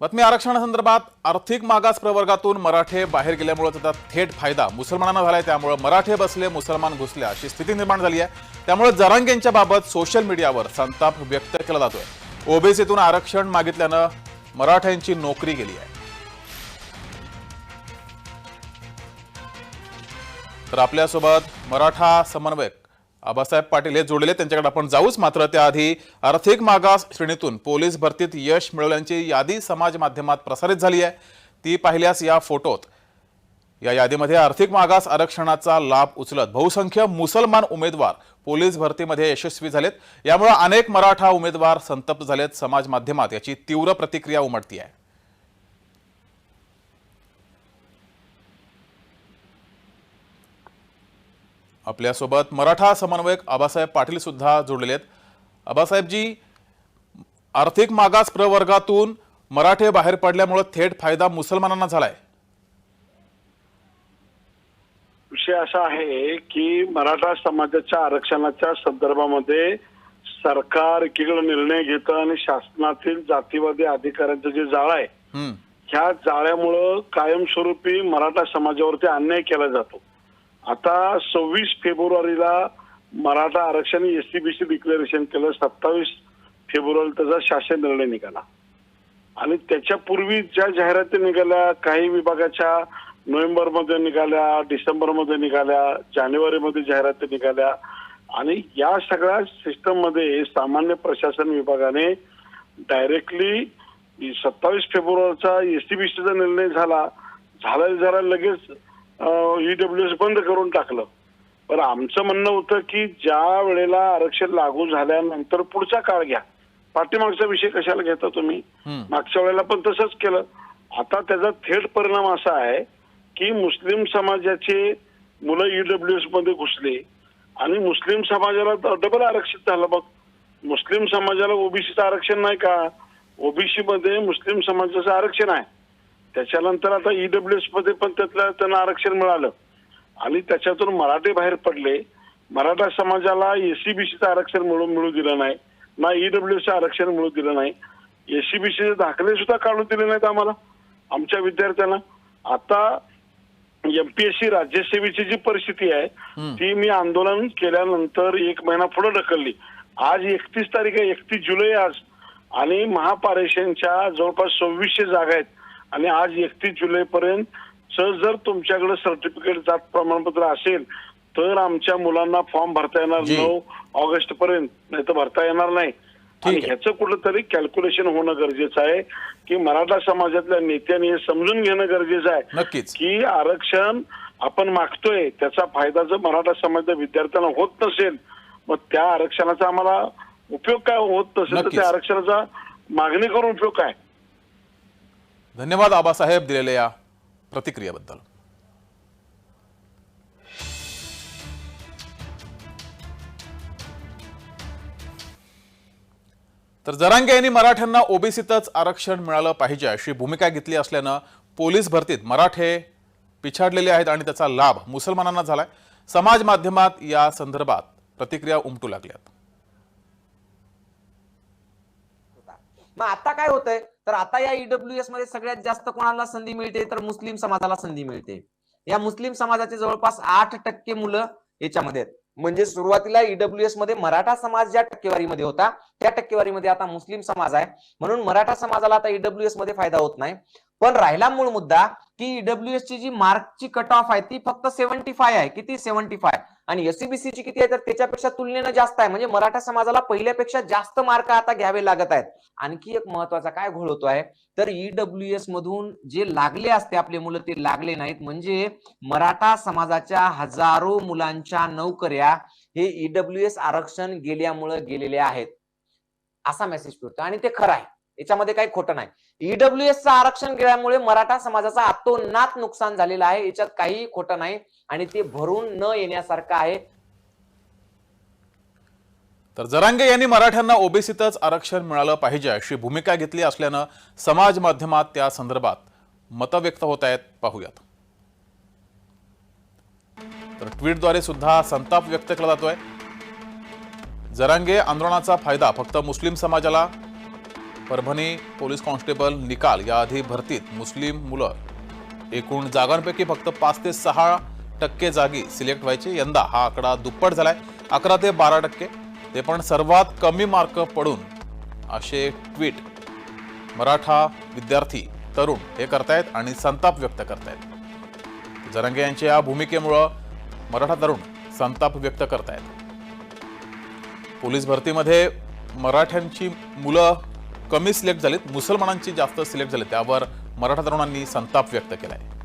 बातमी आरक्षणासंदर्भात आर्थिक मागास प्रवर्गातून मराठे बाहेर गेल्यामुळे त्याचा थेट फायदा मुसलमानांना झालाय. त्यामुळे मराठे बसले मुसलमान घुसले अशी स्थिती निर्माण झाली आहे. त्यामुळे जरांगेंच्या बाबत सोशल मीडियावर संताप व्यक्त केला जातोय. ओबीसीतून आरक्षण मागितल्यानं मराठ्यांची नोकरी गेली आहे. तर आपल्यासोबत मराठा समन्वयक आबासाहेब पाटील हे जोडले त्यांच्याकडे आपण जाऊच मात्र त्याआधी आर्थिक मागास श्रेणीतून पोलीस भरतीत यश मिळवल्याची यादी समाज माध्यमात प्रसारित झाली आहे. ती पाहिल्यास या फोटोत या यादीमध्ये आर्थिक मागास आरक्षणाचा लाभ उचलत बहुसंख्य मुसलमान उमेदवार पोलीस भरतीमध्ये यशस्वी झालेत. यामुळे अनेक मराठा उमेदवार संतप्त झालेत. समाज माध्यमात याची तीव्र प्रतिक्रिया उमटती आहे आपल्यासोबत मराठा समन्वयक आबासाहेब पाटील सुद्धा जोडलेले आहेत. आबासाहेबजी आर्थिक मागास प्रवर्गातून मराठे बाहेर पडल्यामुळे थेट फायदा मुसलमानांना झालाय. विषय असा आहे की मराठा समाजाच्या आरक्षणाच्या संदर्भामध्ये सरकार एकीकडे निर्णय घेतं आणि शासनातील जातीवादी अधिकाऱ्यांचं जे जाळ आहे ह्या जाळ्यामुळं कायमस्वरूपी मराठा समाजावरती अन्याय केला जातो. आता सव्वीस फेब्रुवारीला मराठा आरक्षण एससीबीसी डिक्लेरेशन केलं सत्तावीस फेब्रुवारी त्याचा शासन निर्णय निघाला. आणि त्याच्यापूर्वी ज्या जाहिराती निघाल्या काही विभागाच्या नोव्हेंबरमध्ये निघाल्या डिसेंबरमध्ये निघाल्या जानेवारीमध्ये जाहिराती निघाल्या आणि या सगळ्या सिस्टममध्ये सामान्य प्रशासन विभागाने डायरेक्टली सत्तावीस फेब्रुवारीचा एसटीबीसीचा निर्णय झाला. झाला जरा लगेच ईडब्ल्यू एस बंद करून टाकलं. पण आमचं म्हणणं होतं की ज्या वेळेला आरक्षण लागू झाल्यानंतर पुढचा काळ घ्या. पाठीमागचा विषय कशाला घेता तुम्ही. मागच्या वेळेला पण तसंच केलं. आता त्याचा थेट परिणाम असा आहे की मुस्लिम समाजाचे मुलं ईडब्ल्यू एसमध्ये घुसले आणि मुस्लिम समाजाला डबल आरक्षित झालं बघ. मुस्लिम समाजाला ओबीसीचं आरक्षण नाही का? ओबीसी मध्ये मुस्लिम समाजाचं आरक्षण आहे. त्याच्यानंतर आता ईडब्ल्यू एसमध्ये पण त्यातलं त्यांना आरक्षण मिळालं. आणि त्याच्यातून मराठे बाहेर पडले. मराठा समाजाला एसीबीसीचं आरक्षण मिळू मिळू दिलं नाही. ना ईडब्ल्यूचं आरक्षण मिळू दिलं नाही. एसीबीसीचे दाखले सुद्धा काढून दिले नाहीत आम्हाला आमच्या विद्यार्थ्यांना. आता एमपीएससी राज्यसेवेची जी परिस्थिती आहे ती मी आंदोलन केल्यानंतर एक महिना पुढे ढकलली. आज एकतीस तारीख आहे एकतीस जुलै आज. आणि महापारेषणच्या जवळपास सव्वीसशे जागा आहेत. आणि आज एकतीस जुलै पर्यंत जर तुमच्याकडे सर्टिफिकेट जात प्रमाणपत्र असेल तर आमच्या मुलांना फॉर्म भरता येणार. नऊ ऑगस्ट पर्यंत नाही तर भरता येणार नाही आणि. ह्याचं कुठंतरी कॅल्क्युलेशन होणं गरजेचं आहे की मराठा समाजातल्या नेत्यांनी हे समजून घेणं गरजेचं आहे की आरक्षण आपण मागतोय त्याचा फायदा जर मराठा समाजाच्या विद्यार्थ्यांना होत नसेल मग त्या आरक्षणाचा आम्हाला उपयोग काय होत नसेल तर. त्या आरक्षणाचा मागणी करून उपयोग काय धन्यवाद आबासाहेब दिलेल्या या प्रतिक्रियेबद्दल. तर जरांगे यांनी मराठ्यांना ओबीसीतच आरक्षण मिळालं पाहिजे अशी भूमिका घेतली असल्यानं पोलीस भरतीत मराठे पिछाडलेले आहेत आणि त्याचा लाभ मुसलमानांना झालाय. समाज माध्यमात या संदर्भात प्रतिक्रिया उमटू लागल्यात. मग आता काय होतंय? तर आता या ईडब्ल्यू एसमध्ये सगळ्यात जास्त कोणाला संधी मिळते? तर मुस्लिम समाजाला संधी मिळते. या मुस्लिम समाजाचे जवळपास आठ टक्के मुलं याच्यामध्ये आहेत. म्हणजे सुरुवातीला ईडब्ल्यू एसमध्ये मराठा समाज ज्या टक्केवारीमध्ये होता त्या टक्केवारीमध्ये आता मुस्लिम समाज आहे. म्हणून मराठा समाजाला आता ईडब्ल्यू एसमध्ये फायदा होत नाही. पण राहिला मूळ मुद्दा की ईडब्ल्यू एस ची जी मार्कची कट ऑफ आहे ती फक्त सेव्हन्टी फाय आहे. किती? सेव्हन्टी फाय आणि एससीबीसी ची किती आहे? तर त्याच्यापेक्षा तुलनेनं जास्त आहे. म्हणजे मराठा समाजाला पहिल्यापेक्षा जास्त मार्क आता घ्यावे लागत आहेत. आणखी एक महत्त्वाचा काय घोळ होतो आहे? तर ईडब्ल्यू एस मधून जे लागले असते आपले मुलं ते लागले नाहीत. म्हणजे मराठा समाजाच्या हजारो मुलांच्या नोकऱ्या हे ईडब्ल्यू एस आरक्षण गेल्यामुळे गेलेले आहेत. असा मेसेज फिरतो आणि ते खरं आहे. याच्यामध्ये काही खोटं नाही. ईडब्ल्यू चं आरक्षण गेल्यामुळे मराठा समाजाचा आतोनात नुकसान झालेलं आहे. याच्यात काहीही खोटं नाही आणि ते भरून न येण्यासारखं आहे. तर जरांगे यांनी मराठ्यांना ओबीसीतच आरक्षण मिळालं पाहिजे अशी भूमिका घेतली असल्यानं समाज माध्यमात त्या संदर्भात मतं व्यक्त होत आहेत. पाहूयात. तर ट्विटद्वारे सुद्धा संताप व्यक्त केला जातोय. जरांगे आंदोलनाचा फायदा फक्त मुस्लिम समाजाला परभणी पोलीस कॉन्स्टेबल निकाल याआधी भरतीत मुस्लिम मुलं. एकूण जागांपैकी फक्त पाच ते सहा टक्के जागी सिलेक्ट व्हायचे यंदा हा आकडा दुप्पट झालाय. अकरा ते बारा टक्के. ते पण सर्वात कमी मार्क पडून असे ट्विट मराठा विद्यार्थी तरुण हे करतायत आणि संताप व्यक्त करतायत. जरंगे यांच्या या भूमिकेमुळं मराठा तरुण संताप व्यक्त करतायत. पोलीस भरतीमध्ये मराठ्यांची मुलं कमी सिलेक्ट झालेत मुसलमानांची जास्त सिलेक्ट झाली त्यावर मराठा तरुणांनी संताप व्यक्त केला आहे